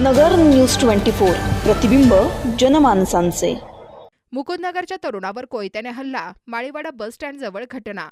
नगर news twenty four. प्रतिबिंब जनमानसांचे. मुकुंदनगरच्या तरुणावर कोयत्याने हल्ला माळीवाडा बस स्टँड जवळ घटना.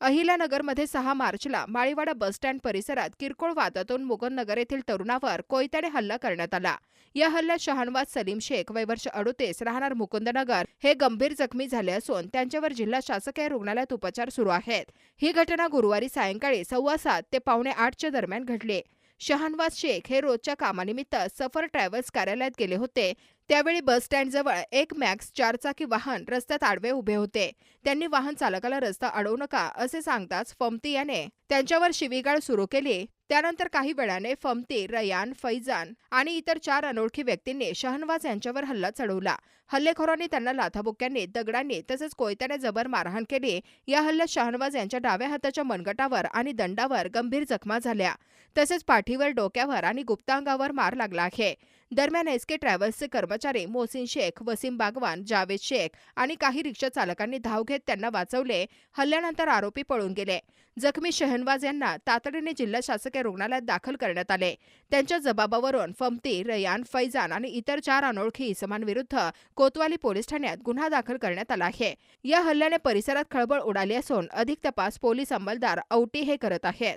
अहिल्यानगरमध्ये सहा मार्चला माळीवाडा बस स्टँड परिसरात किरकोळ वादातून मुकुंदनगर येथील तरुणावर कोयत्याने हल्ला करण्यात आला. या हल्ल्यात शहानवाज सलीम शेख वय वर्ष अडोतीस राहणार मुकुंदनगर हे गंभीर जखमी झाले असून त्यांच्यावर जिल्हा शासकीय रुग्णालयात उपचार सुरू आहेत. ही घटना गुरुवारी सायंकाळी सव्वा सात ते पावणे आठच्या दरम्यान घडली. शहानवाज शेख हे रोजच्या कामानिमित्त सफर ट्रॅव्हल्स कार्यालयात गेले होते. त्यावेळी बस स्टँडजवळ एक मॅक्स चारचाकी वाहन रस्त्यात आडवे उभे होते. त्यांनी वाहन चालकाला रस्ता अडवू नका असे सांगताच फमती याने त्यांच्यावर शिवीगाळ सुरू केली. त्यानंतर काही वेळाने फमते रयान फैजान आणि इतर चार अनोळखी व्यक्तींनी शहनवाज यांच्यावर हल्ला चढवला. हल्लेखोरांनी त्यांना लाथाबुक्यांनी दगडांनी तसेच कोयत्याने जबर मारहाण केली. या हल्ल्यात शहनवाज यांच्या डाव्या हाताच्या मनगटावर आणि दंडावर गंभीर जखमा झाल्या. तसेच पाठीवर डोक्यावर आणि गुप्तांगावर मार लागला आहे. दरम्यान एस के ट्रॅव्हल्सचे कर्मचारी मोहसिन शेख वसीम बागवान जावेद शेख आणि काही रिक्षा चालकांनी धाव घेत त्यांना वाचवले. हल्ल्यानंतर आरोपी पळून गेले. जखमी शहनवाज यांना तातडीने जिल्हा शासकीय रुग्णालयात दाखल करण्यात आले. त्यांच्या जबाबावरून फमती रयान फैजान आणि इतर चार अनोळखी इसमांविरुद्ध कोतवाली पोलीस ठाण्यात गुन्हा दाखल करण्यात आला आहे. या हल्ल्याने परिसरात खळबळ उडाली असून अधिक तपास पोलीस अंमलदार औटी हे करत आहेत.